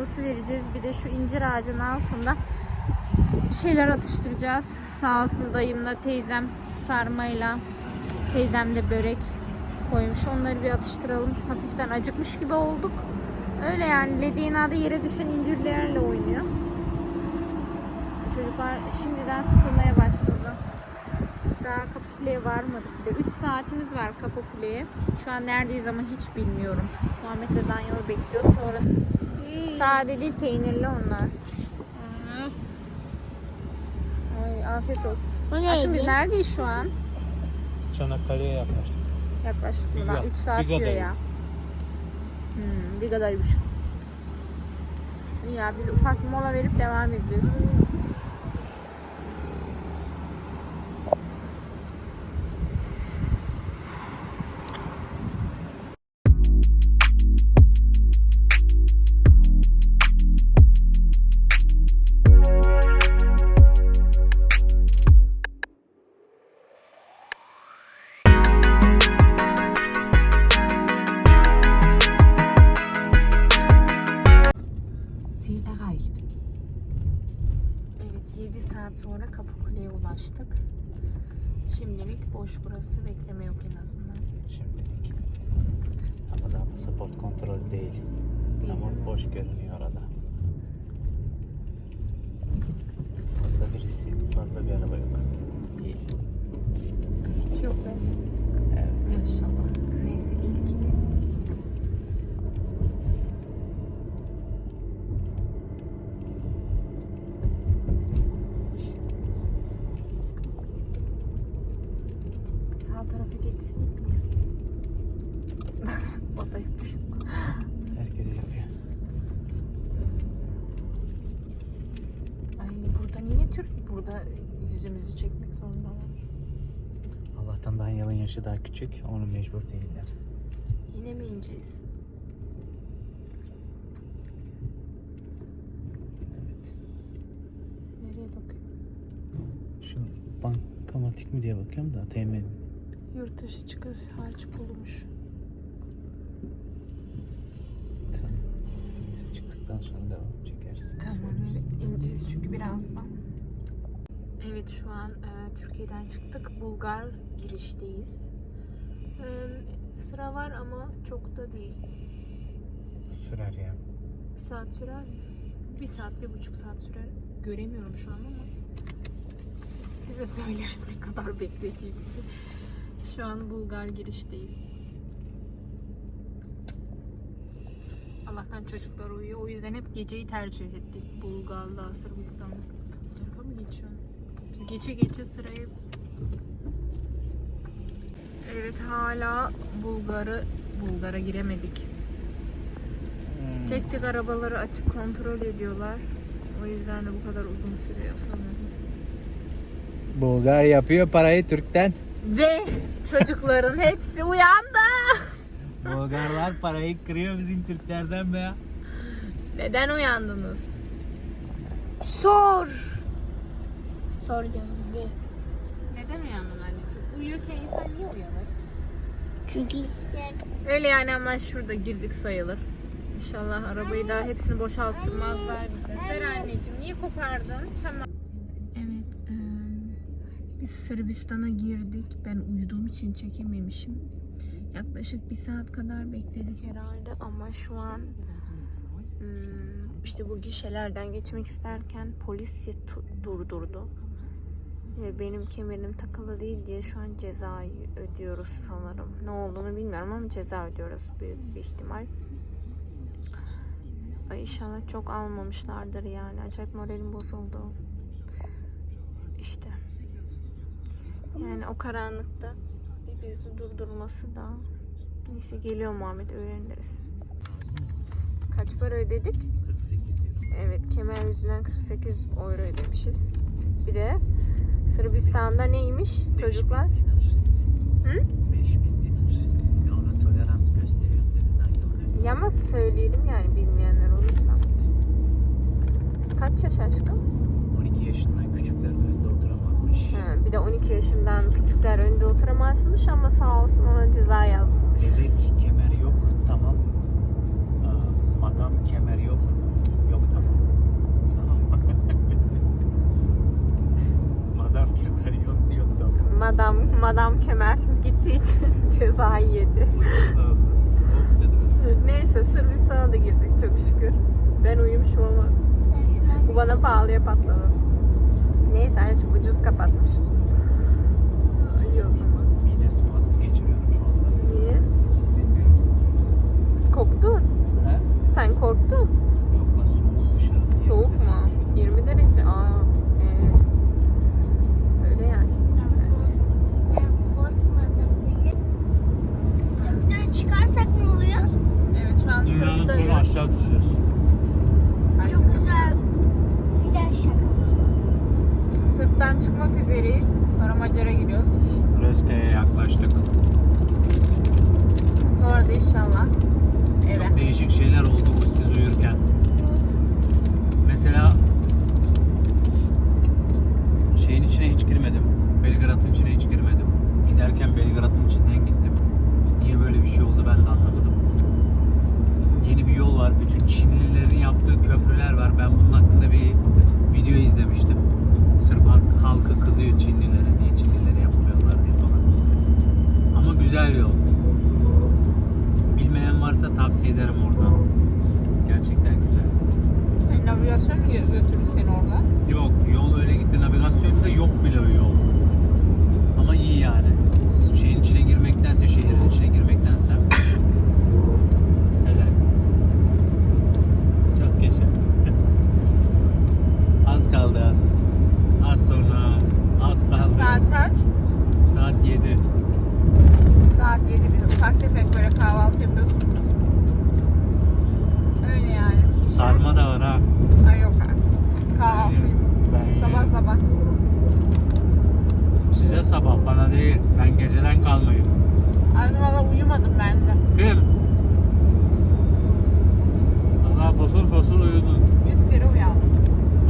molası vereceğiz. Bir de şu incir ağacının altında bir şeyler atıştıracağız. Sağ olsun dayımla teyzem sarmayla teyzem de börek koymuş. Onları bir atıştıralım. Hafiften acıkmış gibi olduk. Öyle yani Ledina'da yere düşen incirlerle oynuyor. Çocuklar şimdiden sıkılmaya başladı. Daha Kapıkule'ye varmadık bile. 3 saatimiz var Kapıkule'ye. Şu an neredeyiz ama hiç bilmiyorum. Muhammed ve Danyal bekliyor. Sonra sade değil peynirli onlar. Ay afiyet olsun. Bu Aşkım biz neredeyiz şu an? Çanakkale'ye yaklaştık. Yaklaşık Biga- buradan 3 saat diyor Biga'dayız. ya. Hmm, Biga'daymış. İyi Ya biz ufak bir mola verip devam edeceğiz. Boş burası. Bekleme yok en azından. Şimdilik. Ama daha pasaport kontrolü değil. Değil Ama mi? boş görünüyor arada. Fazla birisi, fazla bir araba yok. İyi. Hiç yok be. Evet. Maşallah. Neyse ilkini. Sağ tarafa geçseydi ya. o da yapıyor. Herkes yapıyor. Ay burada niye Türk? Burada yüzümüzü çekmek zorundalar. Allah'tan Danyal'ın yaşı daha küçük. Onu mecbur değiller. Yine mi ineceğiz? Evet. Nereye? Şu bankamatik mi diye bakıyorum da temin. Yurt dışı çıkış harç bulmuş. Tamam. Neyse çıktıktan sonra devam çekersin. Tamam öyle ineceğiz çünkü birazdan. Evet şu an e, Türkiye'den çıktık. Bulgar girişteyiz. E, sıra var ama çok da değil. Sürer ya. Bir saat sürer mi? Bir saat, bir buçuk saat sürer. Göremiyorum şu an ama size söyleriz ne kadar beklediğimizi. Şu an Bulgar girişteyiz. Allah'tan çocuklar uyuyor. O yüzden hep geceyi tercih ettik. Bulgar'la Sırbistan'la. Bu tarafa mı geçiyor? Biz geçe geçe sırayı... Evet hala Bulgar'ı Bulgar'a giremedik. Tek tek arabaları açıp kontrol ediyorlar. O yüzden de bu kadar uzun sürüyor sanırım. Bulgar yapıyor parayı Türk'ten. Ve çocukların hepsi uyandı. Bulgarlar parayı kırıyor bizim Türklerden be ya. Neden uyandınız? Sor. Sor canım. de. Neden uyandın anneciğim? Uyuyorken insan niye uyanır? Çünkü ister. Öyle yani ama şurada girdik sayılır. İnşallah arabayı daha hepsini boşaltmazlar bize. Ver anneciğim niye kopardın? Tamam. Biz Sırbistan'a girdik. Ben uyuduğum için çekememişim. Yaklaşık bir saat kadar bekledik herhalde ama şu an hmm, işte bu gişelerden geçmek isterken polis durdurdu. Benim kemerim takılı değil diye şu an ceza ödüyoruz sanırım. Ne olduğunu bilmiyorum ama ceza ödüyoruz büyük bir ihtimal. Ay inşallah çok almamışlardır yani. Acayip moralim bozuldu. İşte. Yani o karanlıkta bizi durdurması da. Neyse geliyor Muhammed öğreniriz. Kaç para ödedik? 48 euro. Evet kemer yüzünden 48 euro ödemişiz. Bir de Sırbistan'da neymiş çocuklar? Hı? 5000 dinar. Ona tolerans gösteriyor dedi Ya ama söyleyelim yani bilmeyenler olursa. Kaç yaş aşkım? 12 yaşından oturamazmış. Ha, bir de 12 yaşından küçükler önde oturamazmış ama sağ olsun ona ceza yazmış. Dedik kemer yok tamam. Aa, Madam kemer yok. Yok tamam. Tamam. Madam kemer yok diyor tamam. Madam, madam kemersiz gittiği için cezayı yedi. Neyse Sırbistan'a da girdik çok şükür. Ben uyumuşum ama bu bana pahalıya patladı. Neyse aşkım ucuz kapatmış. İyi o zaman. Mide spazmı geçiriyorum şu anda. Niye? Bilmiyorum. Korktun. He? Sen korktun. Yok lan soğuk dışarısı. Soğuk halkı kızıyor Ben geceden kalmayayım. Ay valla uyumadım ben de. Kim? Allah fosur fosur uyudun. 100 kere uyandım.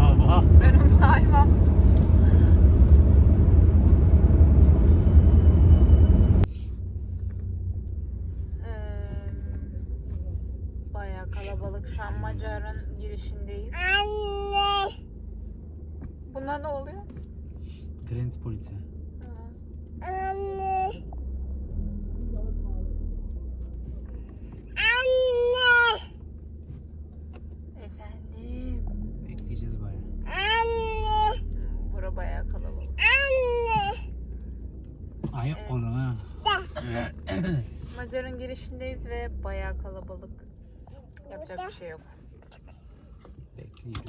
Allah. Ben onu saymam. Bayağı kalabalık. Şu an Macar'ın girişindeyiz. Anne. Buna ne oluyor? Grenz polisi. Anne. Anne. Efendim. Bekleyeceğiz bayağı. Anne. Bura bayağı kalabalık. Anne. Ayak Evet. kolun ha. Macar'ın girişindeyiz ve bayağı kalabalık. Yapacak bir şey yok. Bekliyoruz.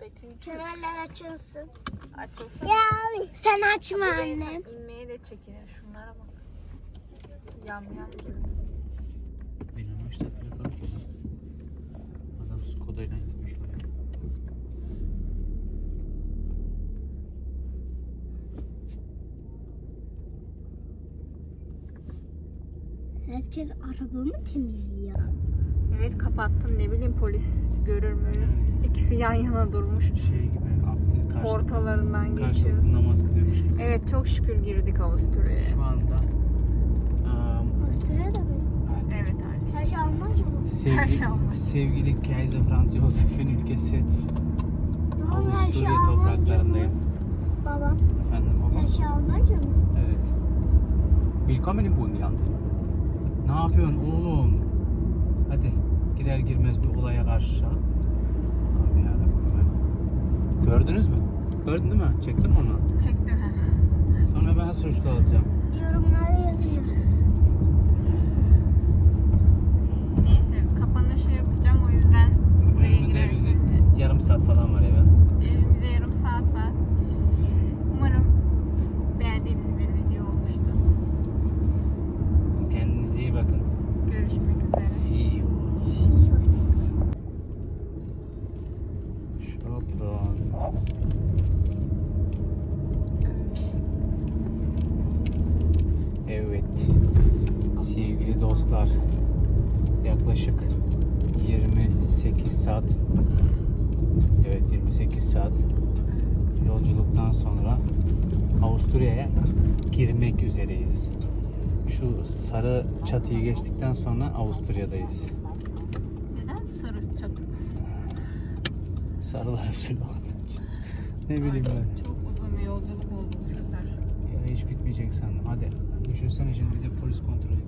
Bekleyeceğiz. Kemerler açılsın. Açılsın. Ya sen açma Burada annem. insan inmeye de çekinir. Şunlara bak. Yam yam gibi. Benim ama işte plakalık ya. Adam Skoda'yla gitmiş oraya. Herkes arabamı temizliyor. Evet kapattım ne bileyim polis görür mü? İkisi yan yana durmuş. Şey gibi karşı, Ortalarından geçiyoruz. namaz kılıyormuş gibi. Evet çok şükür girdik Avusturya'ya. Şu anda um, Avusturya'da biz. Evet anne. Her şey Almanca mı? Her sevgi, şey Alman. sevgili Kaiser Franz Josef'in ülkesi Babam her şey Avusturya Almanca mı? topraklarındayım. Babam Efendim baba. her şey Almanca mı? Evet. Willkommen im Bundesland. Ne yapıyorsun oğlum? Hadi girer girmez bir olaya karşı. Abi yarabbim. Gördünüz mü? Gördün değil mi? Çektim onu. Çektim. Sonra ben suçlu olacağım. Yorumlara yazıyoruz. Neyse kapanışı yapacağım o yüzden buraya Benim de girelim. bizi yarım saat falan var eve. Evimize yarım saat var. Umarım beğendiğiniz üzere. See you. Sivas. Şapron. Evet. Sevgili dostlar. Yaklaşık 28 saat Evet 28 saat yolculuktan sonra Avusturya'ya girmek üzereyiz. Şu sarı çatıyı geçtikten sonra Avusturya'dayız. Neden sarı çatı? Sarılar olduğu için. Ne bileyim ben. Çok uzun bir yolculuk oldu bu sefer. Ya hiç bitmeyecek sandım. Hadi düşünsene şimdi bir de polis kontrol